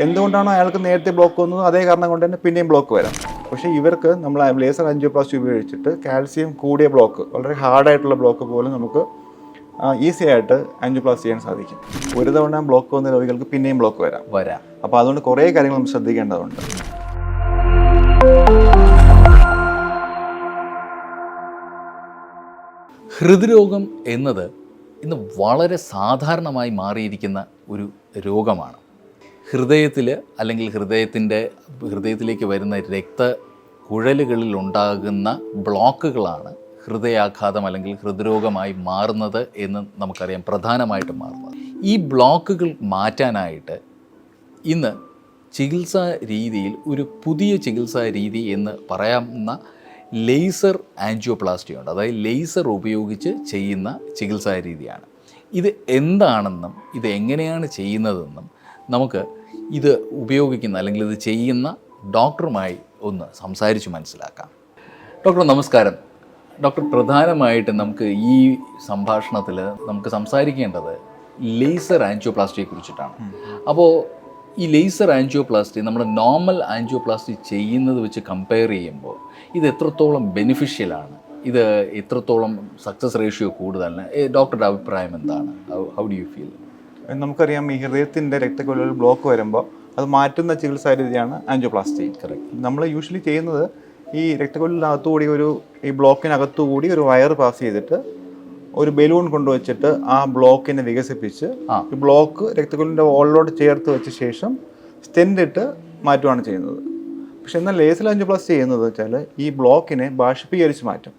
എന്തുകൊണ്ടാണോ അയാൾക്ക് നേരത്തെ ബ്ലോക്ക് വന്നത്? അതേ കാരണം കൊണ്ട് തന്നെ പിന്നെയും ബ്ലോക്ക് വരാം. പക്ഷേ ഇവർക്ക് നമ്മൾ ലേസർ ആൻജിയോപ്ലാസ്റ്റി ഉപയോഗിച്ചിട്ട് കാൽസ്യം കൂടിയ ബ്ലോക്ക് വളരെ ഹാർഡായിട്ടുള്ള ബ്ലോക്ക് പോലും നമുക്ക് ഈസി ആയിട്ട് ആൻജിയോപ്ലാസ്റ്റി ചെയ്യാൻ സാധിക്കും. ഒരു തവണ ബ്ലോക്ക് വന്ന രോഗികൾക്ക് പിന്നെയും ബ്ലോക്ക് വരാം. വരാം. അപ്പോൾ അതുകൊണ്ട് കുറേ കാര്യങ്ങൾ നമ്മൾ ശ്രദ്ധിക്കേണ്ടതുണ്ട്. ഹൃദ്രോഗം എന്നത് ഇന്ന് വളരെ സാധാരണമായി മാറിയിരിക്കുന്ന ഒരു രോഗമാണ്. ഹൃദയത്തിൽ അല്ലെങ്കിൽ ഹൃദയത്തിന്റെ ഹൃദയത്തിലേക്ക് വരുന്ന രക്ത കുഴലുകളിൽ ഉണ്ടാകുന്ന ബ്ലോക്കുകളാണ് ഹൃദയാഘാതം അല്ലെങ്കിൽ ഹൃദ്രോഗമായി മാറുന്നത് എന്ന് നമുക്കറിയാം പ്രധാനമായിട്ടും മാറുന്നത്. ഈ ബ്ലോക്കുകൾ മാറ്റാനായിട്ട് ഇന്ന് ചികിത്സാ രീതിയിൽ ഒരു പുതിയ ചികിത്സാ രീതി എന്ന് പറയാവുന്ന ലേസർ ആൻജിയോപ്ലാസ്റ്റി ഉണ്ട്. അതായത് ലേസർ ഉപയോഗിച്ച് ചെയ്യുന്ന ചികിത്സാ രീതിയാണ്. ഇത് എന്താണെന്നും ഇത് എങ്ങനെയാണ് ചെയ്യുന്നതെന്നും നമുക്ക് ഇത് ഉപയോഗിക്കുന്ന അല്ലെങ്കിൽ ഇത് ചെയ്യുന്ന ഡോക്ടറുമായി ഒന്ന് സംസാരിച്ച് മനസ്സിലാക്കാം. ഡോക്ടർ നമസ്കാരം. ഡോക്ടർ പ്രധാനമായിട്ട് നമുക്ക് ഈ സംഭാഷണത്തിൽ നമുക്ക് സംസാരിക്കേണ്ടത് ലേസർ ആൻജിയോപ്ലാസ്റ്റിയെ കുറിച്ചിട്ടാണ്. അപ്പോൾ ഈ ലേസർ ആൻജിയോപ്ലാസ്റ്റി നമ്മുടെ നോർമൽ ആൻജിയോപ്ലാസ്റ്റി ചെയ്യുന്നത് വെച്ച് കമ്പയർ ചെയ്യുമ്പോൾ ഇത് എത്രത്തോളം ബെനിഫിഷ്യലാണ് ഇത് എത്രത്തോളം സക്സസ് റേഷ്യോ കൂടുതലാണ്? ഡോക്ടറുടെ അഭിപ്രായം എന്താണ്? How do you feel? നമുക്കറിയാം ഈ ഹൃദയത്തിന്റെ രക്തക്കൊള്ളുകൾ ബ്ലോക്ക് വരുമ്പോൾ അത് മാറ്റുന്ന ചികിത്സാ രീതിയാണ് ആൻജിയോപ്ലാസ്റ്റി. നമ്മൾ യൂഷ്വലി ചെയ്യുന്നത് ഈ രക്തക്കൊല്ലിനകത്തുകൂടി ഒരു ഈ ബ്ലോക്കിനകത്തുകൂടി ഒരു വയർ പാസ് ചെയ്തിട്ട് ഒരു ബലൂൺ കൊണ്ടുവച്ചിട്ട് ആ ബ്ലോക്കിനെ വികസിപ്പിച്ച് ഈ ബ്ലോക്ക് രക്തക്കൊല്ലിന്റെ വോളിലോട് ചേർത്ത് വെച്ച ശേഷം സ്റ്റെൻഡ് ഇട്ട് മാറ്റുകയാണ് ചെയ്യുന്നത്. പക്ഷെ എന്നാൽ ലേസർ ആൻജിയോപ്ലാസ്റ്റി ചെയ്യുന്നത് വെച്ചാൽ ഈ ബ്ലോക്കിനെ ബാഷ്പീകരിച്ച് മാറ്റും.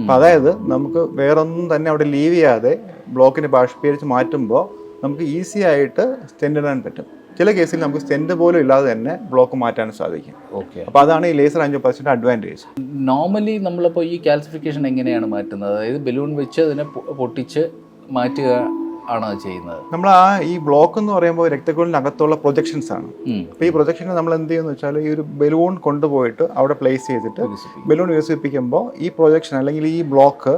അപ്പം അതായത് നമുക്ക് വേറൊന്നും തന്നെ അവിടെ ലീവ് ചെയ്യാതെ ബ്ലോക്കിനെ ബാഷ്പീകരിച്ച് മാറ്റുമ്പോൾ നമുക്ക് ഈസി ആയിട്ട് സ്റ്റെൻഡ് ഇടാൻ പറ്റും. ചില കേസിൽ നമുക്ക് സ്റ്റെൻഡ് പോലും ഇല്ലാതെ തന്നെ ബ്ലോക്ക് മാറ്റാൻ സാധിക്കും. ഓക്കെ അപ്പോൾ അതാണ് ഈ ലേസർ ആൻജിയോപ്ലാസ്റ്റിയുടെ അഡ്വാന്റേജ് നോർമലി നമ്മളിപ്പോൾ ഈ കാൽസിഫിക്കേഷൻ എങ്ങനെയാണ് മാറ്റുന്നത്? അതായത് ബലൂൺ വെച്ച് അതിനെ പൊട്ടിച്ച് മാറ്റുക ആണോ ചെയ്യുന്നത്? നമ്മൾ ആ ഈ ബ്ലോക്ക് എന്ന് പറയുമ്പോൾ രക്തക്കുഴലിനകത്തുള്ള പ്രൊജക്ഷൻസ് ആണ്. അപ്പോൾ ഈ പ്രൊജക്ഷനെ നമ്മൾ എന്ത് ചെയ്യുന്ന വെച്ചാൽ ഈ ഒരു ബലൂൺ കൊണ്ടുപോയിട്ട് അവിടെ പ്ലേസ് ചെയ്തിട്ട് ബലൂൺ വികസിപ്പിക്കുമ്പോൾ ഈ പ്രൊജക്ഷൻ അല്ലെങ്കിൽ ഈ ബ്ലോക്ക്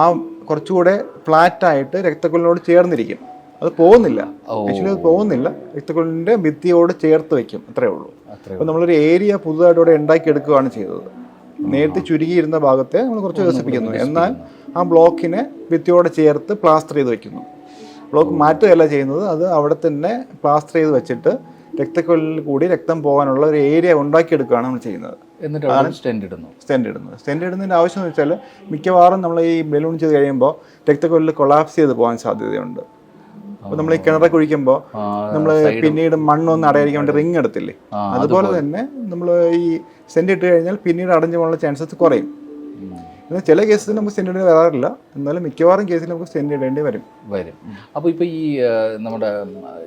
ആ കുറച്ചുകൂടെ ഫ്ലാറ്റായിട്ട് രക്തക്കുഴലിനോട് ചേർന്നിരിക്കും. അത് പോകുന്നില്ല. ആക്ച്വലി അത് പോകുന്നില്ല. വിത്തുകളിന്റെ ഭിത്തിയോട് ചേർത്ത് വെക്കും. അത്രേ ഉള്ളൂ. അപ്പോൾ നമ്മളൊരു ഏരിയ പുതുതായിട്ട് ഇവിടെ ഉണ്ടാക്കിയെടുക്കുകയാണ് ചെയ്തത്. നേരത്തെ ചുരുങ്ങിയിരുന്ന ഭാഗത്തെ നമ്മൾ കുറച്ച് വികസിപ്പിക്കുന്നു. എന്നാൽ ആ ബ്ലോക്കിനെ ഭിത്തിയോട് ചേർത്ത് പ്ലാസ്റ്റർ ചെയ്ത് വെക്കുന്നു. ബ്ലോക്ക് മാറ്റുകയല്ല ചെയ്യുന്നത്. അത് അവിടെ തന്നെ പ്ലാസ്റ്റർ ചെയ്ത് വെച്ചിട്ട് രക്തക്കൊള്ളിൽ കൂടി രക്തം പോകാനുള്ള ഒരു ഏരിയ ഉണ്ടാക്കിയെടുക്കുകയാണ് നമ്മൾ ചെയ്യുന്നത്. എന്നിട്ട് സ്റ്റെൻഡ് ഇടുന്നു. സ്റ്റെൻഡ് ഇടുന്നത്. സ്റ്റെൻഡ് ഇടുന്നതിന്റെ ആവശ്യം എന്ന് വെച്ചാൽ മിക്കവാറും നമ്മൾ ഈ ബലൂൺ ചെയ്ത് കഴിയുമ്പോൾ രക്തക്കൊല്ലിൽ കൊളാപ്സ് ചെയ്ത് പോകാൻ സാധ്യതയുണ്ട്. അപ്പോൾ നമ്മൾ ഈ കിണറെ കുഴിക്കുമ്പോൾ ആ, നമ്മൾ പിന്നീട് മണ്ണൊന്നും അടയായിരിക്കാൻ വേണ്ടി റിങ് എടുത്തില്ലേ? അതുപോലെ തന്നെ നമ്മൾ ഈ സെന്റ് ഇട്ട് കഴിഞ്ഞാൽ പിന്നീട് അടഞ്ഞു പോകാനുള്ള ചാൻസസ് കുറയും. എന്നാൽ ചില കേസിൽ നമുക്ക് സെന്റ് ഇടേണ്ടി വരാറില്ല. എന്നാലും മിക്കവാറും കേസിൽ നമുക്ക് സെന്റ് ഇടേണ്ടി വരും. വരും. അപ്പോൾ ഇപ്പോൾ ഈ നമ്മുടെ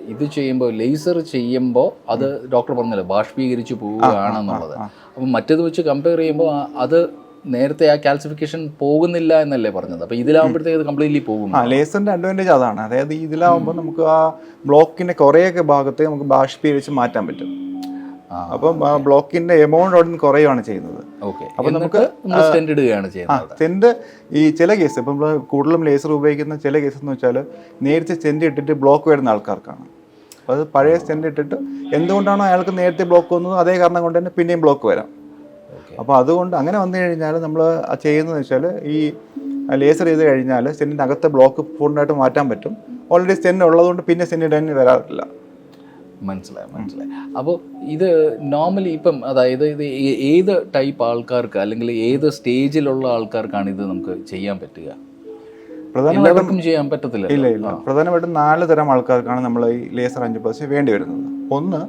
ഇത് ചെയ്യുമ്പോൾ ലേസർ ചെയ്യുമ്പോൾ അത് ഡോക്ടർ പറഞ്ഞല്ലോ ബാഷ്പീകരിച്ചു പോവുകയാണെന്നുള്ളത്. അപ്പോൾ മറ്റേത് വെച്ച് കമ്പയർ ചെയ്യുമ്പോൾ അത് നേരത്തെ ആ കാൽസിഫിക്കേഷൻ പോകുന്നില്ല എന്നല്ലേ പറഞ്ഞത്? അപ്പോൾ ഇതിലാകുമ്പോഴത്തേക്ക് അത് കംപ്ലീറ്റ്ലി പോകും. ആ ലേസറിന്റെ അഡ്വാന്റേജ് അതാണ്. അതായത് ഇതിലാവുമ്പോൾ നമുക്ക് ആ ബ്ലോക്കിന്റെ കുറേയൊക്കെ ഭാഗത്തെ നമുക്ക് ബാഷ്പീകരിച്ച് മാറ്റാൻ പറ്റും. അപ്പം ബ്ലോക്കിന്റെ എമൗണ്ട് അവിടെ നിന്ന് കുറയുകയാണ് ചെയ്യുന്നത്. അപ്പോൾ നമുക്ക് ഇടുകയാണ് ചെയ്യുന്നത് ഈ ചില കേസ് ഇപ്പം നമ്മൾ കൂടുതലും ലേസർ ഉപയോഗിക്കുന്ന ചില കേസ് എന്ന് വെച്ചാൽ നേരത്തെ സെന്റ് ഇട്ടിട്ട് ബ്ലോക്ക് വരുന്ന ആൾക്കാർക്കാണ്. അത് പഴയ സെന്റ് ഇട്ടിട്ട് എന്തുകൊണ്ടാണോ അയാൾക്ക് നേരത്തെ ബ്ലോക്ക് വന്നത്? അതേ കാരണം കൊണ്ട് തന്നെ പിന്നെയും ബ്ലോക്ക് വരാം. അപ്പോൾ അതുകൊണ്ട് അങ്ങനെ വന്നു കഴിഞ്ഞാൽ നമ്മൾ ചെയ്യുന്നത് വെച്ചാൽ ഈ ലേസർ ചെയ്ത് കഴിഞ്ഞാൽ സ്റ്റെന്റിന്റെ അകത്തെ ബ്ലോക്ക് പൂർണമായിട്ട് മാറ്റാൻ പറ്റും. ഓൾറെഡി സെന്റ് ഉള്ളതുകൊണ്ട് പിന്നെ സെന്റ് ഇടാൻ വരാറില്ല. മനസ്സിലായി മനസ്സിലായി. അപ്പോൾ ഇത് നോർമലി ഇപ്പം അതായത് ഇത് ഏത് ടൈപ്പ് ആൾക്കാർക്ക് അല്ലെങ്കിൽ ഏത് സ്റ്റേജിലുള്ള ആൾക്കാർക്കാണ് ഇത് നമുക്ക് ചെയ്യാൻ പറ്റുക? പ്രധാനമായിട്ടും ചെയ്യാൻ പറ്റത്തില്ല ഇല്ല ഇല്ല. പ്രധാനമായിട്ടും നാല് തരം ആൾക്കാർക്കാണ് നമ്മൾ ഈ ലേസർ അഞ്ച് പ്രാവശ്യം വേണ്ടി വരുന്നത്. ഒന്ന്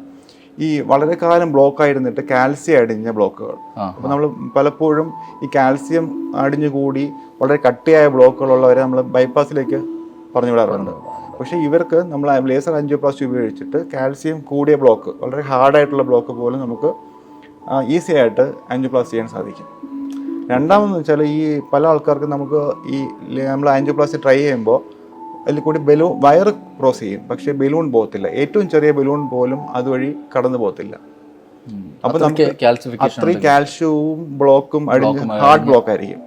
ഈ വളരെ കാലം ബ്ലോക്ക് ആയിരുന്നിട്ട് കാൽസ്യം അടിഞ്ഞ ബ്ലോക്കുകൾ അപ്പോൾ നമ്മൾ പലപ്പോഴും ഈ കാൽസ്യം അടിഞ്ഞു കൂടി വളരെ കട്ടിയായ ബ്ലോക്കുകളുള്ളവരെ നമ്മൾ ബൈപ്പാസിലേക്ക് പറഞ്ഞു വിടാറുണ്ട്. പക്ഷേ ഇവർക്ക് നമ്മൾ ലേസർ അഞ്ചോപ്ലാസ്റ്റി ഉപയോഗിച്ചിട്ട് കാൽസ്യം കൂടിയ ബ്ലോക്ക് വളരെ ഹാർഡായിട്ടുള്ള ബ്ലോക്ക് പോലും നമുക്ക് ഈസി ആയിട്ട് ആൻജിയോപ്ലാസ്റ്റി ചെയ്യാൻ സാധിക്കും. രണ്ടാമെന്ന് വെച്ചാൽ ഈ പല ആൾക്കാർക്കും നമുക്ക് ഈ നമ്മൾ ആൻജിയോപ്ലാസ്റ്റി ട്രൈ ചെയ്യുമ്പോൾ അതിൽ കൂടി ബലൂൺ വയർ ക്രോസ് ചെയ്യും. പക്ഷേ ബലൂൺ പോകത്തില്ല. ഏറ്റവും ചെറിയ ബലൂൺ പോലും അതുവഴി കടന്നു പോകത്തില്ല. അപ്പൊ നമുക്ക് അത്രയും കാൽഷ്യവും ബ്ലോക്കും അടിഞ്ഞ് ഹാർഡ് ബ്ലോക്ക് ആയിരിക്കും.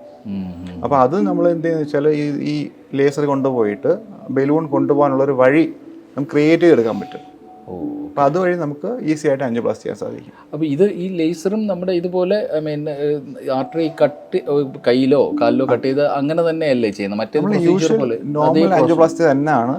അപ്പോൾ അത് നമ്മൾ എന്ത് ചെയ്യുന്ന വെച്ചാൽ ഈ ഈ ലേസർ കൊണ്ടുപോയിട്ട് ബലൂൺ കൊണ്ടുപോകാനുള്ള ഒരു വഴി നമുക്ക് ക്രിയേറ്റ് ചെയ്തെടുക്കാൻ പറ്റും. അപ്പോൾ അതുവഴി നമുക്ക് ഈസി ആയിട്ട് ആൻജിയോപ്ലാസ്റ്റി ചെയ്യാൻ സാധിക്കും. അപ്പോൾ ഇത് ഈ ലേസറും നമ്മുടെ ഇതുപോലെ ഐ മീൻ ആർട്ടറി കട്ട് കയ്യിലോ കാലിലോ കട്ട് ചെയ്ത് അങ്ങനെ തന്നെയല്ലേ ചെയ്യുന്നത്? മറ്റേ യൂഷ്വൽ നോർമൽ ആൻജിയോപ്ലാസ്റ്റി തന്നെയാണ്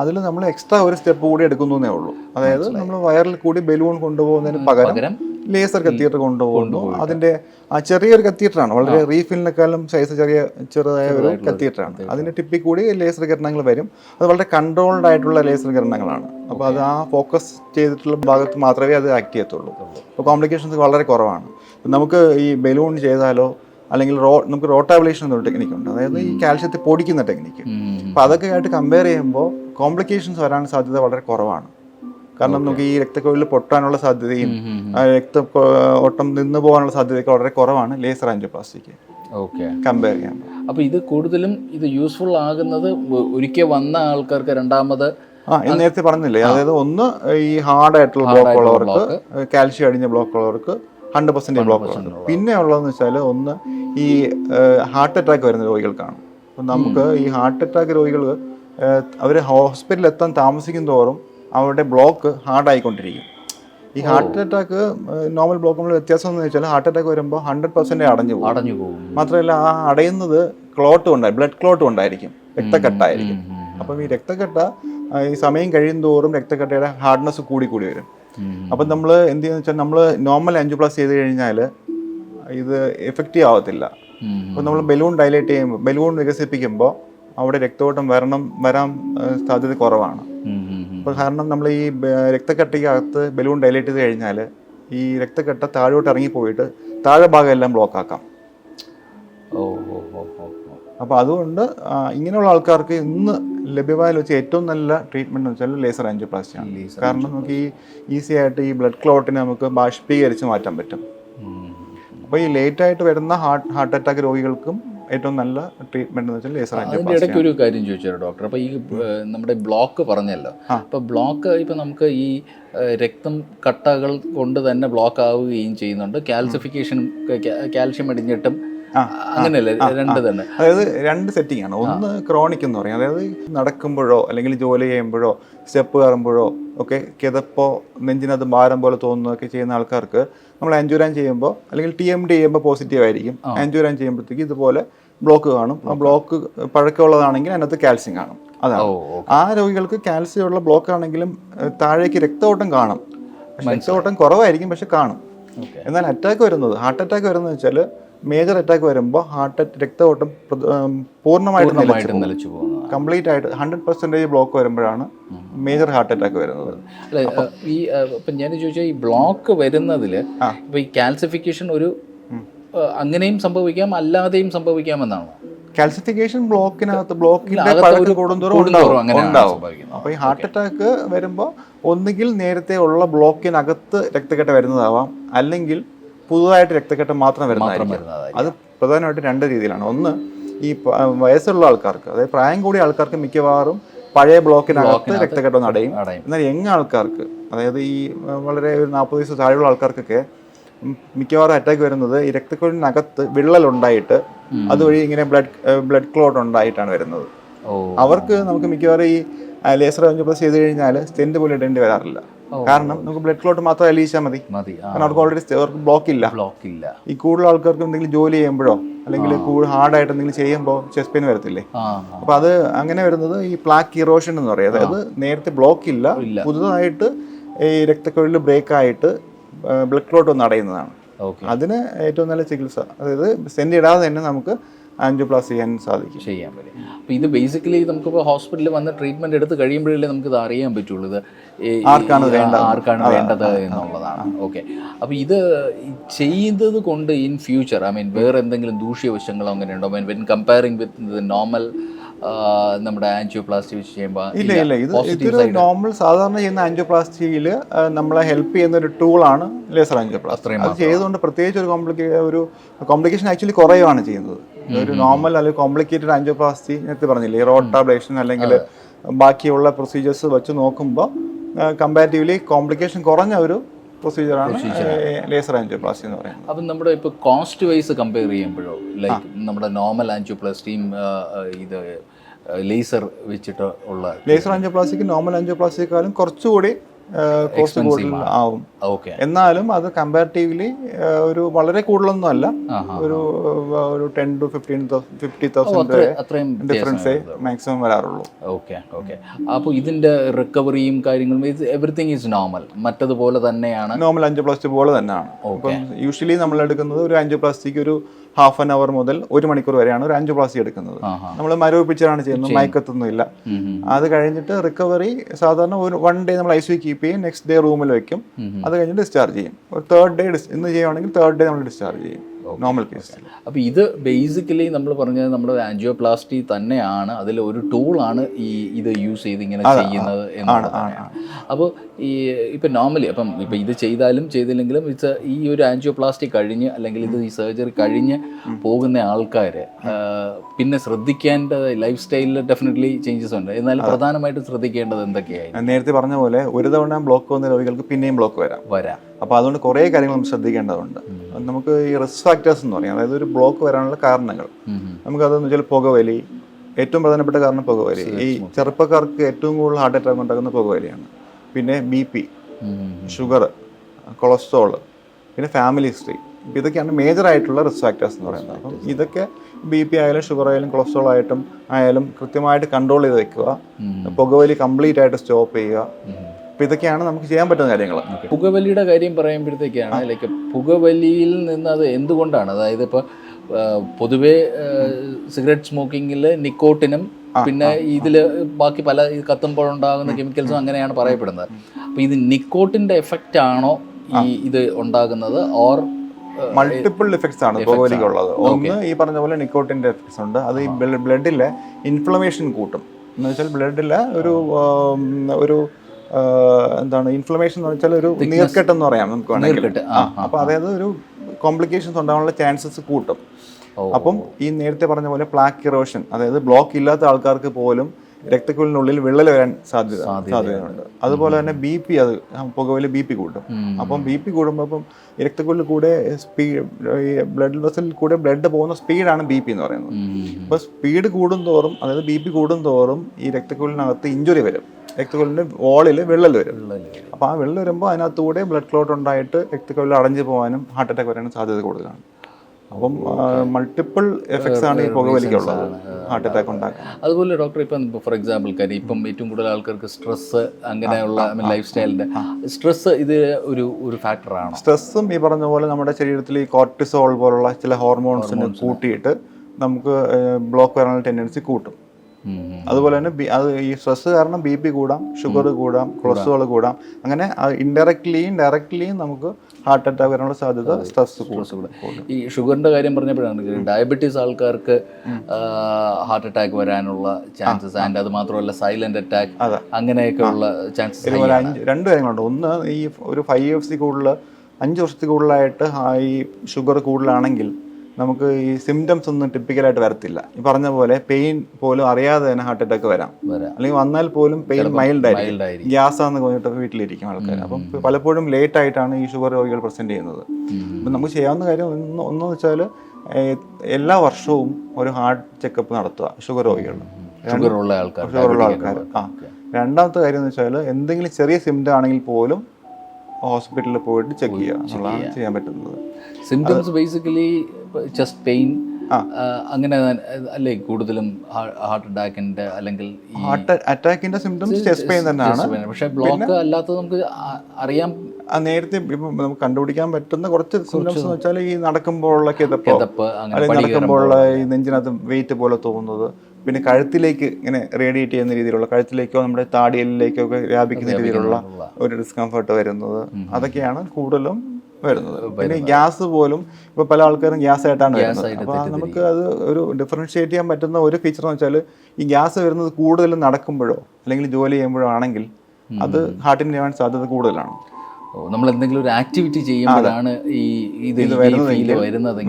അതിൽ നമ്മൾ എക്സ്ട്രാ ഒരു സ്റ്റെപ്പ് കൂടി എടുക്കുന്നേ ഉള്ളൂ. അതായത് നമ്മൾ വയറിൽ കൂടി ബലൂൺ കൊണ്ടുപോകുന്നതിന് പകരം ലേസർ കത്തീറ്റർ കൊണ്ടുപോകുന്നു. അതിന്റെ ആ ചെറിയൊരു കത്തീറ്ററാണ് വളരെ റീഫിലിനെക്കാളും സൈസ് ചെറിയ ചെറുതായ ഒരു കത്തീറ്ററാണ് അതിന്റെ ടിപ്പിൽ കൂടി ലേസർ കിരണങ്ങൾ വരും. അത് വളരെ കൺട്രോൾഡ് ആയിട്ടുള്ള ലേസർ കിരണങ്ങളാണ്. അപ്പോൾ അത് ആ ഫോക്കസ് ചെയ്തിട്ടുള്ള ഭാഗത്ത് മാത്രമേ അത് ആക്ട് ചെയ്യത്തുള്ളൂ. അപ്പോൾ കോംപ്ലിക്കേഷൻസ് വളരെ കുറവാണ്. നമുക്ക് ഈ ബലൂൺ ചെയ്താലോ അല്ലെങ്കിൽ റോ നമുക്ക് റോട്ടാബിലേഷൻ എന്നൊരു ടെക്നിക്കുണ്ട് അതായത് ഈ കാൽഷ്യത്തെ പൊടിക്കുന്ന ടെക്നിക്ക്. അപ്പോൾ അതൊക്കെ ആയിട്ട് കമ്പയർ ചെയ്യുമ്പോൾ കോംപ്ലിക്കേഷൻസ് വരാൻ സാധ്യത വളരെ കുറവാണ്. കാരണം നമുക്ക് ഈ രക്തക്കൊഴിൽ പൊട്ടാനുള്ള സാധ്യതയും രക്ത ഓട്ടം നിന്ന് പോകാനുള്ള സാധ്യതയൊക്കെ വളരെ കുറവാണ് ലേസർ ആൻജിയോപ്ലാസ്റ്റിക്ക് ഓക്കെ കമ്പയർ ചെയ്യാൻ അപ്പോൾ ഇത് കൂടുതലും ഇത് യൂസ്ഫുൾ ആകുന്നത് ഒരിക്കൽ വന്ന ആൾക്കാർക്ക് രണ്ടാമത് ആ നേരത്തെ പറഞ്ഞില്ലേ? അതായത് ഒന്ന് ഈ ഹാർഡ് ആയിട്ടുള്ള ബ്ലോക്ക് ഉള്ളവർക്ക് കാൽഷ്യം അടിഞ്ഞ ബ്ലോക്ക് ഉള്ളവർക്ക് ഹൺഡ്രഡ് പെർസെന്റ് ബ്ലോക്ക് ഉള്ളത് പിന്നെ ഉള്ളതെന്ന് വെച്ചാൽ ഒന്ന് ഈ ഹാർട്ട് അറ്റാക്ക് വരുന്ന രോഗികൾക്കാണ്. അപ്പം നമുക്ക് ഈ ഹാർട്ട് അറ്റാക്ക് രോഗികൾ അവർ ഹോസ്പിറ്റലിൽ എത്താൻ താമസിക്കും തോറും അവരുടെ ബ്ലോക്ക് ഹാർഡായിക്കൊണ്ടിരിക്കും ഈ ഹാർട്ട് അറ്റാക്ക് നോർമൽ ബ്ലോക്ക് നമ്മൾ വ്യത്യാസം എന്ന് വെച്ചാൽ ഹാർട്ട് അറ്റാക്ക് വരുമ്പോൾ ഹൺഡ്രഡ് പെർസെന്റ് അടഞ്ഞു പോകും. അടഞ്ഞു പോകും. മാത്രമല്ല ആ അടയുന്നത് ക്ലോട്ട് കൊണ്ടായി ബ്ലഡ് ക്ലോട്ട് കൊണ്ടായിരിക്കും രക്തക്കെട്ടായിരിക്കും. അപ്പം ഈ രക്തക്കെട്ട ഈ സമയം കഴിയും തോറും രക്തക്കെട്ടയുടെ ഹാർഡ്നെസ് കൂടി കൂടി വരും. അപ്പം നമ്മൾ എന്ത് ചെയ്യുന്ന വെച്ചാൽ നമ്മൾ നോർമൽ ആൻജിയോപ്ലാസ് ചെയ്ത് കഴിഞ്ഞാൽ ഇത് എഫക്റ്റീവ് ആവത്തില്ല. അപ്പം നമ്മൾ ബലൂൺ ഡയലേറ്റ് ചെയ്യുമ്പോൾ ബലൂൺ വികസിപ്പിക്കുമ്പോൾ അവിടെ രക്തോട്ടം വരണം വരാൻ സാധ്യത കുറവാണ്. അപ്പോൾ കാരണം നമ്മൾ ഈ രക്തക്കട്ടയ്ക്കകത്ത് ബലൂൺ ഡയലേറ്റ് ചെയ്ത് കഴിഞ്ഞാൽ ഈ രക്തക്കട്ട താഴോട്ട് ഇറങ്ങി പോയിട്ട് താഴെ ഭാഗം എല്ലാം ബ്ലോക്ക് ആക്കാം. അപ്പോൾ അതുകൊണ്ട് ഇങ്ങനെയുള്ള ആൾക്കാർക്ക് ഇന്ന് ലഭ്യമായാലും വെച്ച് ഏറ്റവും നല്ല ട്രീറ്റ്മെന്റ് എന്ന് വെച്ചാൽ ലേസർ ആൻജിയോപ്ലാസ്റ്റിയാണ് ആണ് കാരണം നമുക്ക് ഈ ഈസി ആയിട്ട് ഈ ബ്ലഡ് ക്ലോട്ടിനെ നമുക്ക് ബാഷ്പീകരിച്ച് മാറ്റാൻ പറ്റും. അപ്പോൾ ഈ ലേറ്റ് ആയിട്ട് വരുന്ന ഹാർട്ട് ഹാർട്ട് അറ്റാക്ക് രോഗികൾക്കും ഏറ്റവും നല്ല ട്രീറ്റ്മെന്റ് എന്ന് വെച്ചാൽ ലേസർ അതിന്റെ ഇടയ്ക്ക് ഒരു കാര്യം ചോദിച്ചു ഡോക്ടർ അപ്പോൾ ഈ നമ്മുടെ ബ്ലോക്ക് പറഞ്ഞല്ലോ. അപ്പൊ അപ്പോൾ ബ്ലോക്ക് ഇപ്പൊ നമുക്ക് ഈ രക്തം കട്ടകൾ കൊണ്ട് തന്നെ ബ്ലോക്ക് ആവുകയും ചെയ്യുന്നുണ്ട്. കാൽസിഫിക്കേഷനും കാൽഷ്യം അടിഞ്ഞിട്ടും അങ്ങനെയല്ലേ? രണ്ട് തന്നെ. അതായത് രണ്ട് സെറ്റിംഗ് ആണ്. ഒന്ന് ക്രോണിക് എന്ന് പറയും. അതായത് നടക്കുമ്പോഴോ അല്ലെങ്കിൽ ജോലി ചെയ്യുമ്പോഴോ സ്റ്റെപ്പ് കയറുമ്പോഴോ ഒക്കെ കിതപ്പോ നെഞ്ചിനകത്ത് ഭാരം പോലെ തോന്നുന്നതൊക്കെ ചെയ്യുന്ന ആൾക്കാർക്ക് നമ്മൾ ആൻജുരാൻ ചെയ്യുമ്പോൾ അല്ലെങ്കിൽ ടി എം ഡി ചെയ്യുമ്പോൾ പോസിറ്റീവ് ആയിരിക്കും. ആൻജുരാൻ ചെയ്യുമ്പോഴത്തേക്ക് ഇതുപോലെ ബ്ലോക്ക് കാണും. ആ ബ്ലോക്ക് പഴക്കമുള്ളതാണെങ്കിൽ അതിനകത്ത് കാൽസ്യം കാണും. അതാണ്. ആ രോഗികൾക്ക് കാൽസ്യം ഉള്ള ബ്ലോക്ക് ആണെങ്കിലും താഴേക്ക് രക്തഓട്ടം കാണും. രക്തഓട്ടം കുറവായിരിക്കും പക്ഷെ കാണും. എന്നാൽ അറ്റാക്ക് വരുന്നത് ഹാർട്ട് അറ്റാക്ക് വരുന്നത് വെച്ചാൽ മേജർ അറ്റാക്ക് വരുമ്പോൾ ഹാർട്ട് രക്തഓട്ടം പൂർണമായിട്ട് നിലച്ചു പോകും. കംപ്ലീറ്റ് ആയിട്ട് ഹൺഡ്രഡ് പെർസെന്റേജ് ബ്ലോക്ക് വരുമ്പോഴാണ് മേജർ ഹാർട്ട് അറ്റാക്ക് വരുന്നത്. അല്ലേ ഈ ഇപ്പം ഞാൻ ചോദിച്ചാൽ ഈ ബ്ലോക്ക് വരുന്നതിൽ ഇപ്പോൾ ഈ കാൽസിഫിക്കേഷൻ ഒരു അങ്ങനെയും സംഭവിക്കാം അല്ലാതെയും സംഭവിക്കാമെന്നാണ്? കാൽസിഫിക്കേഷൻ ബ്ലോക്കിനകത്ത് ബ്ലോക്കിന്റെ പഴക്കം കൂടുന്തോറും ഉണ്ടാവും. അപ്പോൾ ഈ ഹാർട്ട് അറ്റാക്ക് വരുമ്പോൾ ഒന്നുകിൽ നേരത്തെ ഉള്ള ബ്ലോക്കിനകത്ത് രക്തക്കെട്ട് വരുന്നതാവാം. അല്ലെങ്കിൽ പുതുതായിട്ട് രക്തക്കെട്ട് മാത്രം വരുന്നതായിരിക്കും. അത് പ്രധാനമായിട്ടും രണ്ട് രീതിയിലാണ്. ഒന്ന് ഈ വയസ്സുള്ള ആൾക്കാർക്ക് അതായത് പ്രായം കൂടിയ ആൾക്കാർക്ക് മിക്കവാറും പഴയ ബ്ലോക്കിനകത്ത് രക്തക്കെട്ട് ഒന്ന് അടയും. എന്നാൽ യങ് ആൾക്കാർക്ക് അതായത് ഈ വളരെ ഒരു നാൽപ്പത് വയസ്സ് താഴെയുള്ള ആൾക്കാർക്കൊക്കെ മിക്കവാറും അറ്റാക്ക് വരുന്നത് ഈ രക്തക്കൊഴിനകത്ത് വിള്ളലുണ്ടായിട്ട് അതുവഴി ഇങ്ങനെ ബ്ലഡ് ബ്ലഡ് ക്ലോട്ട് ഉണ്ടായിട്ടാണ് വരുന്നത്. അവർക്ക് നമുക്ക് മിക്കവാറും ഈ ലേസർ പ്ലസ് ചെയ്ത് കഴിഞ്ഞാൽ സ്റ്റെന്റ് പോലും ഇടേണ്ടി വരാറില്ല. കാരണം നമുക്ക് ബ്ലഡ് ക്ലോട്ട് മാത്രം അലിയിച്ചാൽ മതി. കാരണം അവർക്ക് ഓൾറെഡി അവർക്ക് ബ്ലോക്ക് ഇല്ല. ബ്ലോക്ക് ഇല്ല. ഈ കൂടുതൽ ആൾക്കാർക്ക് എന്തെങ്കിലും ജോലി ചെയ്യുമ്പോഴോ അല്ലെങ്കിൽ കൂടുതൽ ഹാർഡായിട്ട് എന്തെങ്കിലും ചെയ്യുമ്പോൾ ചെസ്റ്റ് പെയിൻ വരത്തില്ലേ? അപ്പൊ അത് അങ്ങനെ വരുന്നത് ഈ പ്ലാക്ക് ഇറോഷൻ എന്ന് പറയും. അതായത് നേരത്തെ ബ്ലോക്ക് ഇല്ല. പുതുതായിട്ട് ഈ രക്തക്കൊഴിൽ ബ്രേക്ക് ആയിട്ട് ബ്ലഡ് ക്ലോട്ട് ഒന്ന് അടയുന്നതാണ്. ഓക്കെ. അതിന് ഏറ്റവും നല്ല ചികിത്സ അതായത് സെന്റ് ഇടാതെ തന്നെ നമുക്ക് ആൻജിയോപ്ലാസ് ചെയ്യാൻ സാധിക്കും. ചെയ്യാൻ പറ്റും. അപ്പോൾ ഇത് ബേസിക്കലി നമുക്കിപ്പോൾ ഹോസ്പിറ്റലിൽ വന്ന് ട്രീറ്റ്മെന്റ് എടുത്ത് കഴിയുമ്പോഴല്ലേ നമുക്ക് ഇത് അറിയാൻ പറ്റുള്ളൂ. ഇത് ആർക്കാണ് വേണ്ടത്? ആർക്കാണ് വേണ്ടത് എന്നുള്ളതാണ്. ഓക്കെ. അപ്പോൾ ഇത് ചെയ്തത് കൊണ്ട് ഇൻ ഫ്യൂച്ചർ ഐ മീൻ വേറെ എന്തെങ്കിലും ദൂഷ്യവശങ്ങളോ അങ്ങനെ ഉണ്ടോ mean when comparing with normal നമ്മുടെ ആൻജിയോപ്ലാസ്റ്റി വെച്ച് ചെയ്യുമ്പോൾ ഇല്ല ഇല്ല ഇത് ഇതൊരു നോർമൽ സാധാരണ ചെയ്യുന്ന ആൻജിയോപ്ലാസ്റ്റിയിൽ നമ്മളെ ഹെൽപ്പ് ചെയ്യുന്ന ഒരു ടൂളാണ് ലേസർ ആൻജിയോപ്ലാസ്റ്റി അത് ചെയ്തുകൊണ്ട് പ്രത്യേകിച്ച് ഒരു കോംപ്ലിക്കേ ഒരു കോംപ്ലിക്കേഷൻ ആക്ച്വലി കുറയുകയാണ് ചെയ്യുന്നത്. ഒരു നോർമൽ അല്ലെങ്കിൽ കോംപ്ലിക്കേറ്റഡ് ആൻജിയോപ്ലാസ്റ്റി നേരത്തെ പറഞ്ഞില്ലേ റോട്ടാബ്ലേഷൻ അല്ലെങ്കിൽ ബാക്കിയുള്ള പ്രൊസീജിയേഴ്സ് വെച്ച് നോക്കുമ്പോൾ കമ്പാരിറ്റീവ്ലി കോംപ്ലിക്കേഷൻ കുറഞ്ഞ ഒരു പ്രൊസീജിയറാണ് ലേസർ ആൻജിയോപ്ലാസ്റ്റി എന്ന് പറയുന്നത്. അപ്പം നമ്മുടെ ഇപ്പോൾ കോസ്റ്റ് വൈസ് കമ്പയർ ചെയ്യുമ്പോഴോ ലൈക്ക് നമ്മുടെ നോർമൽ ആൻജിയോപ്ലാസ്റ്റിയും ഇത് ലേസർ വെച്ചിട്ട് ഉള്ള ലേസർ ആൻജിയോപ്ലാസ്റ്റിക്ക് നോർമൽ ആൻജിയോപ്ലാസ്റ്റിക്കാളും കുറച്ചുകൂടി കോസ്റ്റ് കൂടുതൽ ആവും. എന്നാലും അത് കമ്പാരിറ്റീവ്ലി ഒരു വളരെ കൂടുതലൊന്നും അല്ല. ഒരു ഒരു ten to fifteen fifty thousand ഡിഫറൻസേ maximum വരാറുള്ളൂ. ഓക്കെ ഓക്കെ അപ്പോൾ ഇതിന്റെ റിക്കവറിയും കാര്യങ്ങളും എവറിത്തിങ് ഈസ് നോർമൽ മറ്റതുപോലെ തന്നെയാണ്. നോർമൽ അഞ്ച് പ്ലാസ്റ്റിക് പോലെ തന്നെയാണ്. അപ്പം യൂഷ്വലി നമ്മൾ എടുക്കുന്നത് ഒരു അഞ്ച് പ്ലാസ്റ്റിക് ഒരു ഹാഫ് ആൻ അവർ മുതൽ ഒരു മണിക്കൂർ വരെയാണ് ഒരു അഞ്ചു പ്ലാസ്റ്റിക് എടുക്കുന്നത്. നമ്മൾ മരവിപ്പിച്ചാണ് ചെയ്യുന്നത് മയക്കത്തൊന്നും ഇല്ല. ഉം ഉം. അത് കഴിഞ്ഞിട്ട് റിക്കവറി സാധാരണ ഒരു വൺ ഡേ നമ്മൾ ഐ സി കീപ്പ് ചെയ്യും നെക്സ്റ്റ് ഡേ റൂമിൽ വെക്കും. അത് കഴിഞ്ഞിട്ട് ഡിസ്ചാർജ് ചെയ്യും. ഒരു തേർഡ് ഡേ ഇന്ന് ചെയ്യുവാണെങ്കിൽ തേർഡ് ഡേ നമ്മൾ ഡിസ്ചാർജ് ചെയ്യും. നോർമൽ കേസ് അപ്പോൾ ഇത് ബേസിക്കലി നമ്മൾ പറഞ്ഞത് നമ്മുടെ ആൻജിയോപ്ലാസ്റ്റി തന്നെയാണ്. അതിൽ ഒരു ടൂളാണ് ഈ ഇത് യൂസ് ചെയ്ത് ഇങ്ങനെ ചെയ്യുന്നത് എന്നാണ് അപ്പോൾ ഈ ഇപ്പം നോർമലി അപ്പം ഇപ്പം ഇത് ചെയ്താലും ചെയ്തില്ലെങ്കിലും ഇറ്റ്സ് ഈ ഒരു ആൻജിയോപ്ലാസ്റ്റി കഴിഞ്ഞ് അല്ലെങ്കിൽ ഇത് ഈ സർജറി കഴിഞ്ഞ് പോകുന്ന ആൾക്കാർ പിന്നെ ശ്രദ്ധിക്കേണ്ട ലൈഫ് സ്റ്റൈലിൽ ഡെഫിനറ്റ്ലി ചേഞ്ചസ് ഉണ്ട് എന്നാലും പ്രധാനമായിട്ടും ശ്രദ്ധിക്കേണ്ടത് എന്തൊക്കെയായിരുന്നു നേരത്തെ പറഞ്ഞ പോലെ ഒരു തവണ ബ്ലോക്ക് വന്ന രോഗികൾക്ക് പിന്നെയും ബ്ലോക്ക് വരാം. വരാം. അപ്പോൾ അതുകൊണ്ട് കുറേ കാര്യങ്ങൾ ശ്രദ്ധിക്കേണ്ടതുണ്ട്. നമുക്ക് ഈ റിസ്ക് ഫാക്ടേഴ്സ് എന്ന് പറയും. അതായത് ഒരു ബ്ലോക്ക് വരാനുള്ള കാരണങ്ങൾ. നമുക്കതെന്ന് വെച്ചാൽ പുകവലി ഏറ്റവും പ്രധാനപ്പെട്ട കാരണം പുകവലി. ഈ ചെറുപ്പക്കാർക്ക് ഏറ്റവും കൂടുതൽ ഹാർട്ട് അറ്റാക്ക് ഉണ്ടാക്കുന്ന പുകവലിയാണ്. പിന്നെ ബി പി. ഷുഗർ കൊളസ്ട്രോൾ പിന്നെ ഫാമിലി ഹിസ്റ്ററി ഇതൊക്കെയാണ് മേജർ ആയിട്ടുള്ള റിസ്ക് ഫാക്ടേഴ്സ് എന്ന് പറയുന്നത്. അപ്പം ഇതൊക്കെ ബി പി ആയാലും ഷുഗർ ആയാലും കൊളസ്ട്രോൾ ആയിട്ടും ആയാലും കൃത്യമായിട്ട് കൺട്രോൾ ചെയ്ത് വെക്കുക. പുകവലി കംപ്ലീറ്റ് ആയിട്ട് സ്റ്റോപ്പ് ചെയ്യുക. അപ്പം ഇതൊക്കെയാണ് നമുക്ക് ചെയ്യാൻ പറ്റുന്ന കാര്യങ്ങൾ. പുകവലിയുടെ കാര്യം പറയുമ്പോഴത്തേക്കാണ് ലൈക്ക് പുകവലിയിൽ നിന്ന് അത് എന്തുകൊണ്ടാണ്? അതായത് ഇപ്പോൾ പൊതുവേ സിഗരറ്റ് സ്മോക്കിങ്ങിൽ നിക്കോട്ടിനും പിന്നെ ഇതിൽ ബാക്കി പല കത്തുമ്പോഴുണ്ടാകുന്ന കെമിക്കൽസും അങ്ങനെയാണ് പറയപ്പെടുന്നത്. അപ്പോൾ ഇത് നിക്കോട്ടിന്റെ എഫക്റ്റ് ആണോ ഈ ഇത് ഉണ്ടാകുന്നത്? ഓർ മൾട്ടിപ്പിൾ ഇഫക്ട്സ് ആണ് പുകവലിക്കുള്ളത്. ഒന്ന് ഈ പറഞ്ഞ പോലെ നിക്കോട്ടിന്റെ എഫക്ട്സ് ഉണ്ട്. അത് ഈ ബ്ലഡിലെ ഇൻഫ്ലമേഷൻ കൂട്ടും. എന്ന് വെച്ചാൽ ബ്ലഡിലെ ഒരു ഒരു എന്താണ് ഇൻഫ്ലമേഷൻ എന്ന് വെച്ചാൽ ഒരു നീർക്കെട്ട് എന്ന് പറയാം നമുക്ക് വേണമെങ്കിൽ. നീർക്കെട്ട്, ആ അപ്പൊ അതായത് ഒരു കോംപ്ലിക്കേഷൻസ് ഉണ്ടാകാനുള്ള ചാൻസസ് കൂട്ടും. അപ്പം ഈ നേരത്തെ പറഞ്ഞ പോലെ പ്ലാക്ക് ഇറോഷൻ അതായത് ബ്ലോക്ക് ഇല്ലാത്ത ആൾക്കാർക്ക് പോലും രക്തക്കുഴലിനുള്ളിൽ വിള്ളൽ വരാൻ സാധ്യത സാധ്യതയുണ്ട്. അതുപോലെ തന്നെ ബി പി അത് പുകവലി ബി പി കൂട്ടും. അപ്പം ബി പി കൂടുമ്പോൾ അപ്പം രക്തക്കുഴലിൽ കൂടെ സ്പീഡ് ഈ ബ്ലഡ് വെസലിൽ കൂടെ ബ്ലഡ് പോകുന്ന സ്പീഡാണ് ബി പി എന്ന് പറയുന്നത്. അപ്പോൾ സ്പീഡ് കൂടുന്തോറും അതായത് ബി പി കൂടുന്തോറും ഈ രക്തക്കുഴലിനകത്ത് ഇഞ്ചുറി വരും. രക്തക്കുഴലിന്റെ വോളിൽ വിള്ളൽ വരും. അപ്പോൾ ആ വിള്ളൽ വരുമ്പോൾ അതിനകത്തൂടെ ബ്ലഡ് ക്ലോട്ട് ഉണ്ടായിട്ട് രക്തക്കുഴലിൽ അടഞ്ഞു പോകാനും ഹാർട്ട് അറ്റാക്ക് വരാനും സാധ്യത കൂടുതലാണ്. അപ്പം മൾട്ടിപ്പിൾ എഫക്ട്സ് ആണ് ഈ പുകവലിക്കുള്ളത്. ഹാർട്ട് അറ്റാക്ക് ഉണ്ടാക്കുക അതുപോലെ ഡോക്ടർ ഇപ്പം ഫോർ എക്സാമ്പിൾ കാര്യം ഇപ്പം ഏറ്റവും കൂടുതൽ ആൾക്കാർക്ക് സ്ട്രെസ് അങ്ങനെയുള്ള ലൈഫ് സ്റ്റൈലിന്റെ സ്ട്രെസ് ഇത് ഒരു ഒരു ഫാക്ടറാണ് സ്ട്രെസ്സും ഈ പറഞ്ഞ പോലെ നമ്മുടെ ശരീരത്തിൽ ഈ കോർട്ടിസോൾ പോലുള്ള ചില ഹോർമോൺസിന് കൂട്ടിയിട്ട് നമുക്ക് ബ്ലോക്ക് വരാനുള്ള ടെൻഡൻസി കൂട്ടും. അതുപോലെ തന്നെ അത് ഈ സ്ട്രെസ് കാരണം ബി പി കൂടാം ഷുഗർ കൂടാം കൊളസ്ട്രോൾ കൂടാം. അങ്ങനെ ഇൻഡയറക്ട്ലിയും ഡയറക്ട്ലിയും നമുക്ക് ഹാർട്ട് അറ്റാക്ക് വരാനുള്ള സാധ്യത സ്ട്രെസ് കൂടും. ഈ ഷുഗറിന്റെ കാര്യം പറഞ്ഞപ്പോഴാണ് ഡയബറ്റീസ് ആൾക്കാർക്ക് ഹാർട്ട് അറ്റാക്ക് വരാനുള്ള ചാൻസസ് ആൻഡ് അത് മാത്രമല്ല സൈലന്റ് അറ്റാക്ക്. അങ്ങനെയൊക്കെ ഉള്ള ചാൻസസ് രണ്ട് കാര്യങ്ങളുണ്ട്. ഒന്ന് ഈ ഒരു ഫൈവ് സി കൂടുതൽ അഞ്ച് വർഷത്തിൽ കൂടുതലായിട്ട് ഈ ഷുഗർ കൂടുതലാണെങ്കിൽ നമുക്ക് ഈ സിംറ്റംസ് ഒന്നും ടിപ്പിക്കലായിട്ട് വരത്തില്ല. ഈ പറഞ്ഞ പോലെ പെയിൻ പോലും അറിയാതെ തന്നെ ഹാർട്ട് അറ്റാക്ക് വരാം. അല്ലെങ്കിൽ വന്നാൽ പോലും പെയിൻ മൈൽഡ് ആയിരിക്കും. ഗ്യാസ് ആണെന്ന് പറഞ്ഞിട്ട് വീട്ടിലിരിക്കും ആൾക്കാർ അപ്പം പലപ്പോഴും ലേറ്റ് ആയിട്ടാണ് ഈ ഷുഗർ രോഗികൾ പ്രസന്റ് ചെയ്യുന്നത്. അപ്പം നമുക്ക് ചെയ്യാവുന്ന കാര്യം ഒന്ന് ഒന്നെന്ന് വെച്ചാൽ എല്ലാ വർഷവും ഒരു ഹാർട്ട് ചെക്കപ്പ് നടത്തുക ഷുഗർ രോഗികൾ. ഷുഗർ ഉള്ള ആൾക്കാർ ഷുഗറുള്ള ആൾക്കാർ. ആ. രണ്ടാമത്തെ കാര്യം എന്ന് വെച്ചാൽ എന്തെങ്കിലും ചെറിയ സിംറ്റം ആണെങ്കിൽ പോലും ഹോസ്പിറ്റലിൽ പോയിട്ട് ചെക്ക് ചെയ്യുക. എന്നുള്ളതാണ് ചെയ്യാൻ പറ്റുന്നത്. സിംറ്റംസ് ബേസിക്കലി ചെസ്റ്റ് പെയിൻ അങ്ങനെ അല്ലേ കൂടുതലും ഹാർട്ട് അറ്റാക്കിന്റെ അല്ലെങ്കിൽ ഹാർട്ട് അറ്റാക്കിന്റെ സിംറ്റംസ് ചെസ്റ്റ് പെയിൻ തന്നെയാണ്. പക്ഷേ ബ്ലോക്ക് അല്ലാത്തത് നമുക്ക് അറിയാൻ അറിയാം. നേരത്തെ ഇപ്പം നമുക്ക് കണ്ടുപിടിക്കാൻ പറ്റുന്ന കുറച്ച് സിംറ്റംസ് എന്ന് വെച്ചാൽ ഈ നടക്കുമ്പോഴുള്ള കിതപ്പോ അല്ലെങ്കിൽ നടക്കുമ്പോഴുള്ള ഈ നെഞ്ചിനകത്ത് വെയിറ്റ് പോലെ തോന്നുന്നത്. പിന്നെ കഴുത്തിലേക്ക് ഇങ്ങനെ റേഡിയേറ്റ് ചെയ്യുന്ന രീതിയിലുള്ള കഴുത്തിലേക്കോ നമ്മുടെ താടിയലിലേക്കോ ഒക്കെ വ്യാപിക്കുന്ന രീതിയിലുള്ള ഒരു ഡിസ്കംഫർട്ട് വരുന്നത്. അതൊക്കെയാണ് കൂടുതലും വരുന്നത്. പിന്നെ ഗ്യാസ് പോലും ഇപ്പൊ പല ആൾക്കാരും ഗ്യാസ് ആയിട്ടാണ് വരുന്നത്. അപ്പൊ നമുക്ക് അത് ഒരു ഡിഫറൻഷിയേറ്റ് ചെയ്യാൻ പറ്റുന്ന ഒരു ഫീച്ചർ എന്ന് വെച്ചാൽ ഈ ഗ്യാസ് വരുന്നത് കൂടുതലും നടക്കുമ്പോഴോ അല്ലെങ്കിൽ ജോലി ചെയ്യുമ്പോഴോ ആണെങ്കിൽ അത് ഹാർട്ടിന് ചെയ്യാൻ സാധ്യത കൂടുതലാണ്. നമ്മൾ എന്തെങ്കിലും ഒരു ആക്ടിവിറ്റി ചെയ്യുമ്പോഴാണ് ഈ ഇത് ഫീൽ വരുന്നതെങ്കിൽ-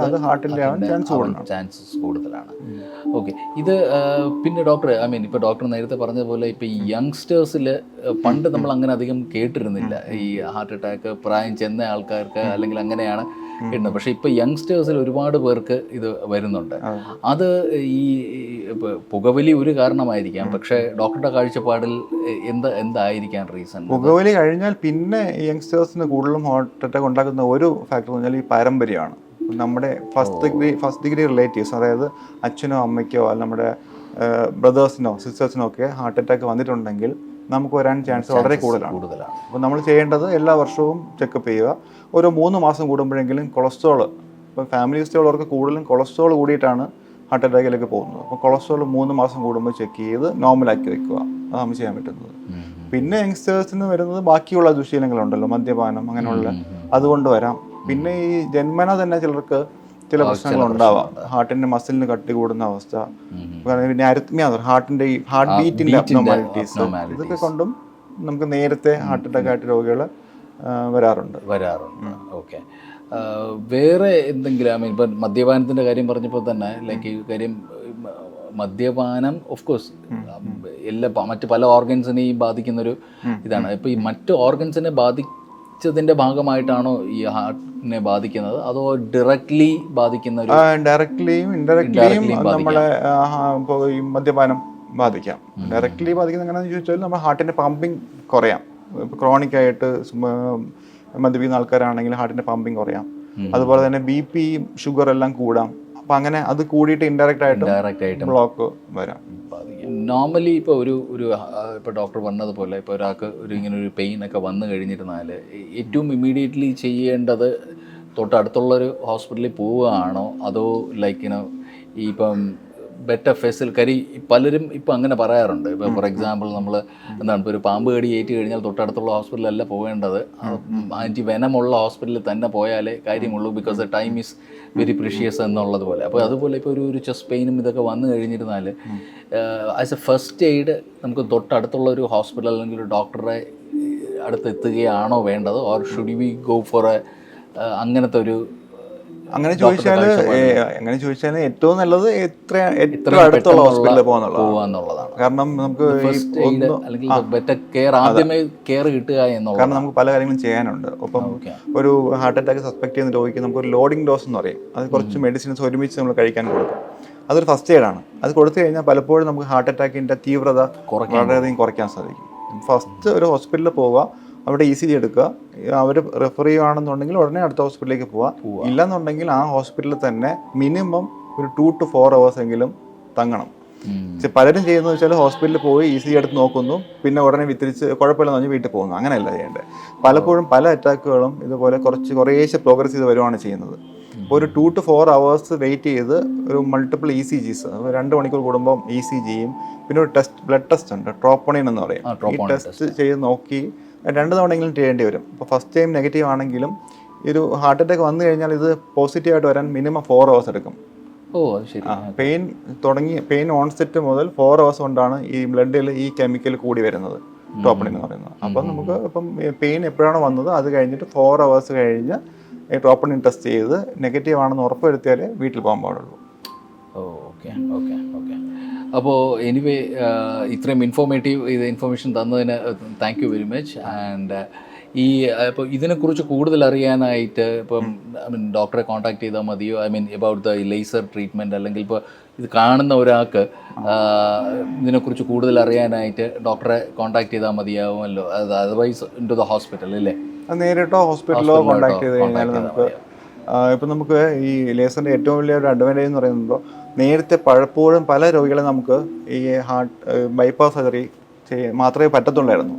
അത് ഹാർട്ടിന്റെ ചാൻസസ് കൂടുതലാണ്. ഓക്കെ ഇത് പിന്നെ ഡോക്ടർ ഐ മീൻ ഇപ്പോൾ ഡോക്ടർ നേരത്തെ പറഞ്ഞ പോലെ ഇപ്പോൾ ഈ യങ്സ്റ്റേഴ്സിൽ പണ്ട് നമ്മൾ അങ്ങനെ അധികം കേട്ടിരുന്നില്ല. ഈ ഹാർട്ട് അറ്റാക്ക് പ്രായം ചെന്ന ആൾക്കാർക്ക് അല്ലെങ്കിൽ അങ്ങനെയാണ് ഇടുന്നത് പക്ഷെ ഇപ്പോൾ യങ്സ്റ്റേഴ്സിൽ ഒരുപാട് പേർക്ക് ഇത് വരുന്നുണ്ട്. അത്. ഈ പുകവലി ഒരു കാരണമായിരിക്കാം. പക്ഷെ ഡോക്ടറുടെ കാഴ്ചപ്പാടിൽ എന്താ എന്തായിരിക്കാം റീസൺ പുകവലി കഴിഞ്ഞാൽ പിന്നെ യങ്സ്റ്റേഴ്സിന് കൂടുതലും ഹാർട്ട് അറ്റാക്ക് ഉണ്ടാക്കുന്ന ഒരു ഫാക്ടർ എന്ന് പറഞ്ഞാൽ ഈ പാരമ്പര്യമാണ് നമ്മുടെ first degree first degree relatives അതായത് അച്ഛനോ അമ്മയ്ക്കോ അല്ലെങ്കിൽ നമ്മുടെ ബ്രദേഴ്സിനോ സിസ്റ്റേഴ്സിനോ ഒക്കെ ഹാർട്ട് അറ്റാക്ക് വന്നിട്ടുണ്ടെങ്കിൽ നമുക്ക് വരാൻ ചാൻസ് വളരെ കൂടുതലാണ്. കൂടുതലാണ്. അപ്പോൾ നമ്മൾ ചെയ്യേണ്ടത് എല്ലാ വർഷവും ചെക്കപ്പ് ചെയ്യുക. ഓരോ മൂന്ന് മാസം കൂടുമ്പോഴെങ്കിലും കൊളസ്ട്രോൾ ഇപ്പം ഫാമിലി ഹിസ്റ്ററി ഉള്ളവർക്ക് കൂടുതലും കൊളസ്ട്രോൾ കൂടിയിട്ടാണ് ഹാർട്ട് അറ്റാക്കിലേക്ക് പോകുന്നത്. അപ്പോൾ കൊളസ്ട്രോൾ മൂന്ന് മാസം കൂടുമ്പോൾ ചെക്ക് ചെയ്ത് നോർമലാക്കി വെക്കുക. അതാണ് ചെയ്യാൻ പറ്റുന്നത്. പിന്നെ യങ്സ്റ്റേഴ്സിന് വരുന്നത് ബാക്കിയുള്ള ദുശീലങ്ങളുണ്ടല്ലോ മദ്യപാനം അങ്ങനെയുള്ള. അതുകൊണ്ട് വരാം. പിന്നെ ഈ ജന്മന തന്നെ ചിലർക്ക് ചില പ്രശ്നങ്ങൾ ഉണ്ടാവാം. ഹാർട്ടിന്റെ മസിലിന് കട്ടി കൂടുന്ന അവസ്ഥ പിന്നെ അരിത്മിയ ഹാർട്ടിന്റെ ഈ ഹാർട്ട് ബീറ്റിന്റെ അബ്നോമാലിറ്റീസ് ഇതൊക്കെ കൊണ്ടും നമുക്ക് നേരത്തെ ഹാർട്ട് അറ്റാക്ക് ആയിട്ട് രോഗികൾ വരാറുണ്ട്. വരാറുണ്ട്. ഓക്കെ. വേറെ എന്തെങ്കിലും ഐ മീൻ ഇപ്പം മദ്യപാനത്തിന്റെ കാര്യം പറഞ്ഞപ്പോൾ തന്നെ ലൈക്ക് ഈ കാര്യം മദ്യപാനം ഓഫ് കോഴ്സ് എല്ലാ മറ്റ് പല ഓർഗൻസിനെയും ബാധിക്കുന്നൊരു ഇതാണ്. ഇപ്പോൾ ഈ മറ്റ് ഓർഗൻസിനെ ബാധിച്ചതിന്റെ ഭാഗമായിട്ടാണോ ഈ ഹാർട്ടിനെ ബാധിക്കുന്നത്? അതോ ഡയറക്ട്ലി ബാധിക്കുന്ന ഒരു ഡയറക്ട്ലിയും ഇൻഡയറക്ട്ലിയും നമ്മളെ ഇപ്പൊ ഈ മദ്യപാനം ബാധിക്കാം. ഡയറക്ട്ലി ബാധിക്കുന്ന എങ്ങനെയാണെന്ന് ചോദിച്ചാൽ നമ്മുടെ ഹാർട്ടിന്റെ പമ്പിങ് കുറയാം. ഇപ്പൊ ക്രോണിക് ആയിട്ട് മദ്യപിക്കുന്ന ആൾക്കാരാണെങ്കിൽ ഹാർട്ടിന്റെ പമ്പിങ് കുറയാം. അതുപോലെ തന്നെ ബി പി ഷുഗർ എല്ലാം കൂടാം. അപ്പൊ അങ്ങനെ അത് കൂടിയിട്ട് ഇൻഡയറക്റ്റ് ആയിട്ട് ഡയറക്റ്റ് ആയിട്ട് ബ്ലോക്ക് വരാം. നോർമലി ഇപ്പോൾ ഒരു ഒരു ഇപ്പോൾ ഡോക്ടർ പറഞ്ഞതുപോലെ ഇപ്പോൾ ഒരാൾക്ക് ഒരു ഇങ്ങനെ ഒരു പെയിൻ ഒക്കെ വന്നു കഴിഞ്ഞിരുന്നാൽ ഏറ്റവും ഇമ്മീഡിയറ്റ്ലി ചെയ്യേണ്ടത് തൊട്ടടുത്തുള്ളൊരു ഹോസ്പിറ്റലിൽ പോവുകയാണോ? അതോ ലൈക്ക് ഇനോ ഈ ഇപ്പം ബെറ്റർ ഫെസിൽ കരി. പലരും ഇപ്പം അങ്ങനെ പറയാറുണ്ട്. ഇപ്പോൾ ഫോർ എക്സാമ്പിൾ നമ്മൾ എന്താണ് ഇപ്പോൾ ഒരു പാമ്പ് കടി ഏറ്റ് കഴിഞ്ഞാൽ തൊട്ടടുത്തുള്ള ഹോസ്പിറ്റലല്ല പോകേണ്ടത് ആന്റി വെനമുള്ള ഹോസ്പിറ്റലിൽ തന്നെ പോയാലേ കാര്യമുള്ളൂ because the time is very precious എന്നുള്ളത് പോലെ. അപ്പോൾ അതുപോലെ ഇപ്പോൾ ഒരു ഒരു ചെസ്റ്റ് പെയിനും ഇതൊക്കെ വന്നു കഴിഞ്ഞിരുന്നാൽ ആസ് എ ഫസ്റ്റ് എയ്ഡ് നമുക്ക് തൊട്ടടുത്തുള്ള ഒരു ഹോസ്പിറ്റൽ അല്ലെങ്കിൽ ഒരു ഡോക്ടറെ അടുത്ത് എത്തുകയാണോ വേണ്ടത് or should we go for a അങ്ങനത്തെ ഒരു അങ്ങനെ ചോദിച്ചാൽ അങ്ങനെ ചോദിച്ചാൽ ഏറ്റവും നല്ലത് എത്ര എത്ര അടുത്തുള്ള ഹോസ്പിറ്റലിൽ പോകാന്നുള്ളതാണ്. കാരണം നമുക്ക് ആദ്യമേ കെയർ കിട്ടുക എന്നുള്ളത് കാരണം നമുക്ക് പല കാര്യങ്ങളും ചെയ്യാനുണ്ട്. ഒപ്പം ഒരു ഹാർട്ട് അറ്റാക്ക് സസ്പെക്ട് ചെയ്യുന്ന രോഗിക്ക് നമുക്ക് ഒരു ലോഡിംഗ് ഡോസ് എന്ന് പറയും. അത് കുറച്ച് മെഡിസിൻസ് ഒരുമിച്ച് നമ്മൾ കഴിക്കാൻ കൊടുക്കും. അതൊരു ഫസ്റ്റ് എയ്ഡ് ആണ്. അത് കൊടുത്തു കഴിഞ്ഞാൽ പലപ്പോഴും നമുക്ക് ഹാർട്ട് അറ്റാക്കിന്റെ തീവ്രത വളരെയധികം കുറയ്ക്കാൻ സാധിക്കും. ഫസ്റ്റ് ഒരു ഹോസ്പിറ്റലിൽ പോവുക. അവിടെ ഇ സി ജി എടുക്കുക. അവർ റെഫർ ചെയ്യുകയാണെന്നുണ്ടെങ്കിൽ ഉടനെ അടുത്ത ഹോസ്പിറ്റലിലേക്ക് പോവുക ഇല്ലെന്നുണ്ടെങ്കിൽ ആ ഹോസ്പിറ്റലിൽ തന്നെ മിനിമം ഒരു ടു ടു ഫോർ അവേഴ്സ് എങ്കിലും തങ്ങണം. പക്ഷെ പലരും ചെയ്യുന്നത് വെച്ചാൽ ഹോസ്പിറ്റലിൽ പോയി ഇ സി ജി എടുത്ത് നോക്കുന്നു. പിന്നെ ഉടനെ വിത്തിരിച്ച് കുഴപ്പമില്ലെന്ന് പറഞ്ഞ് വീട്ടിൽ പോകുന്നു. അങ്ങനെയല്ല ചെയ്യേണ്ടത്. പലപ്പോഴും പല അറ്റാക്കുകളും ഇതുപോലെ കുറച്ച് കുറേശ്ശെ പ്രോഗ്രസ് ചെയ്ത് വരുവാണ് ചെയ്യുന്നത്. അപ്പോൾ ഒരു two two four hours wait ചെയ്ത് ഒരു മൾട്ടിപ്പിൾ ഇ സി ജീസ് രണ്ട് മണിക്കൂർ കൂടുമ്പോൾ ഇ സി ജിയും പിന്നെ ഒരു ടെസ്റ്റ് ബ്ലഡ് ടെസ്റ്റ് ഉണ്ട്. ട്രോപ്പണിൻ എന്ന് പറയും. ഈ ടെസ്റ്റ് ചെയ്ത് നോക്കി രണ്ട് തവണയെങ്കിലും ചെയ്യേണ്ടി വരും. അപ്പോൾ ഫസ്റ്റ് ടൈം നെഗറ്റീവ് ആണെങ്കിലും ഒരു ഹാർട്ട് അറ്റാക്ക് വന്നു കഴിഞ്ഞാൽ ഇത് പോസിറ്റീവായിട്ട് വരാൻ മിനിമം ഫോർ അവേഴ്സ് എടുക്കും. ഓ അത് ശരി. പെയിൻ തുടങ്ങി പെയിൻ ഓൺസെറ്റ് മുതൽ ഫോർ അവേഴ്സ് കൊണ്ടാണ് ഈ ബ്ലഡിൽ ഈ കെമിക്കൽ കൂടി വരുന്നത്. ടോപ്പൺ എന്ന് പറയുന്നത്. അപ്പം നമുക്ക് ഇപ്പം പെയിൻ എപ്പോഴാണോ വന്നത് അത് കഴിഞ്ഞിട്ട് ഫോർ അവേഴ്സ് കഴിഞ്ഞ് ഈ ടോപ്പണിൻ ടെസ്റ്റ് ചെയ്ത് നെഗറ്റീവ് ആണെന്ന് ഉറപ്പ് വരുത്തിയാലേ വീട്ടിൽ പോകാൻ പാടുള്ളൂ. ഓ. Okay okay okay. അപ്പോൾ എനിവേ ഇത്രയും ഇൻഫോർമേറ്റീവ് ഇത് ഇൻഫർമേഷൻ തന്നതിന് thank you very much and ഈ ഇപ്പോൾ ഇതിനെക്കുറിച്ച് കൂടുതൽ അറിയാനായിട്ട് ഇപ്പം ഐ മീൻ ഡോക്ടറെ കോൺടാക്ട് ചെയ്താൽ മതിയോ? I mean about the laser treatment അല്ലെങ്കിൽ ഇപ്പോൾ ഇത് കാണുന്ന ഒരാൾക്ക് ഇതിനെക്കുറിച്ച് കൂടുതൽ അറിയാനായിട്ട് ഡോക്ടറെ കോൺടാക്ട് ചെയ്താൽ മതിയാവുമല്ലോ? അത് otherwise in to the hospital അല്ലേ നേരിട്ടോ ഹോസ്പിറ്റലിലോ കോൺടാക്ട് ചെയ്ത് കഴിഞ്ഞാൽ നമുക്ക് ഇപ്പം നമുക്ക് ഈ ലേസറിന്റെ ഏറ്റവും വലിയ ഒരു അഡ്വാന്റേജ് എന്ന് പറയുമ്പോൾ നേരത്തെ പലപ്പോഴും പല രോഗികളെ നമുക്ക് ഈ ഹാർട്ട് ബൈപ്പാസ് സർജറി മാത്രമേ പറ്റത്തുള്ളായിരുന്നു.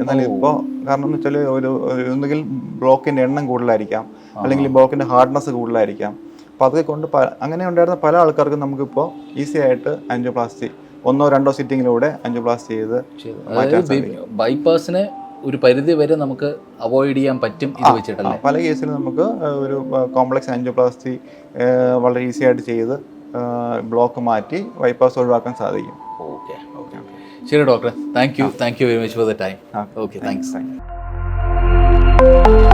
എന്നാൽ ഇപ്പോൾ കാരണം എന്ന് വെച്ചാൽ ഒരു ഒന്നുകിൽ ബ്ലോക്കിന്റെ എണ്ണം കൂടുതലായിരിക്കാം. അല്ലെങ്കിൽ ബ്ലോക്കിന്റെ ഹാർഡ്നെസ് കൂടുതലായിരിക്കാം. അപ്പോൾ അതൊക്കെ കൊണ്ട് പ അങ്ങനെ ഉണ്ടായിരുന്ന പല ആൾക്കാർക്കും നമുക്കിപ്പോൾ ഈസി ആയിട്ട് ആൻജിയോപ്ലാസ്റ്റി ഒന്നോ രണ്ടോ സിറ്റിങ്ങിലൂടെ ആൻജിയോപ്ലാസ്റ്റി ചെയ്ത് ബൈപ്പാസിനെ ഒരു പരിധി വരെ നമുക്ക് അവോയ്ഡ് ചെയ്യാൻ പറ്റും ഇത് വെച്ചിട്ടല്ലേ? പല കേസിലും നമുക്ക് ഒരു കോംപ്ലക്സ് ആൻജിയോപ്ലാസ്റ്റി വളരെ ഈസി ആയിട്ട് ചെയ്ത് ബ്ലോക്ക് മാറ്റി ബൈപ്പാസ് ഒഴിവാക്കാൻ സാധിക്കും. ഓക്കെ ഓക്കെ ശരി doctor thank you thank you very much for the time okay thanks thank you